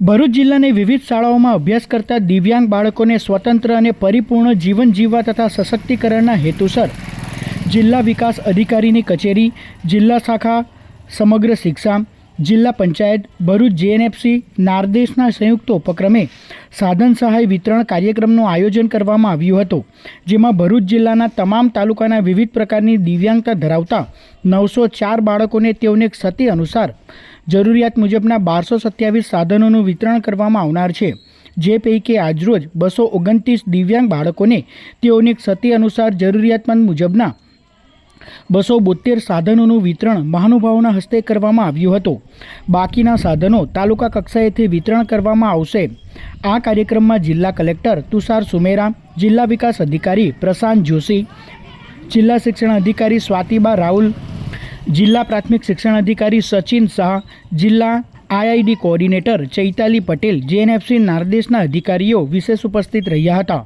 ભરૂચ જિલ્લાની વિવિધ શાળાઓમાં અભ્યાસ કરતા દિવ્યાંગ બાળકોને સ્વતંત્ર અને પરિપૂર્ણ જીવન જીવવા તથા સશક્તિકરણના હેતુસર જિલ્લા વિકાસ અધિકારીની કચેરી, જિલ્લા શાખા, સમગ્ર શિક્ષા, જિલ્લા પંચાયત, ભરૂચ જેએનએફસી નારદેશના સંયુક્ત ઉપક્રમે સાધન સહાય વિતરણ કાર્યક્રમનું આયોજન કરવામાં આવ્યું હતું, જેમાં ભરૂચ જિલ્લાના તમામ તાલુકાના વિવિધ પ્રકારની દિવ્યાંગતા ધરાવતા નવસો ચાર બાળકોને તેઓને ક્ષતિ અનુસાર જરૂરિયાત મુજબના બારસો સત્યાવીસ સાધનોનું વિતરણ કરવામાં આવનાર છે. જે પૈકી આજરોજ બસો ઓગણત્રીસ દિવ્યાંગ બાળકોને તેઓની ક્ષતિ અનુસાર જરૂરિયાતમંદ મુજબના બસો બોતેર સાધનોનું વિતરણ મહાનુભાવોના હસ્તે કરવામાં આવ્યું હતું. બાકીના સાધનો તાલુકા કક્ષાએથી વિતરણ કરવામાં આવશે. આ કાર્યક્રમમાં જિલ્લા કલેક્ટર તુષાર સુમેરા, જિલ્લા વિકાસ અધિકારી પ્રશાંત જોશી, જિલ્લા શિક્ષણ અધિકારી સ્વાતિબા રાહુલ જિલ્લા પ્રાથમિક શિક્ષણ અધિકારી સચિન શાહ, જિલ્લા IID coordinator Chaitali Patel, JNFC નારદેશના અધિકારીઓ વિશેષ ઉપસ્થિત રહ્યા હતા.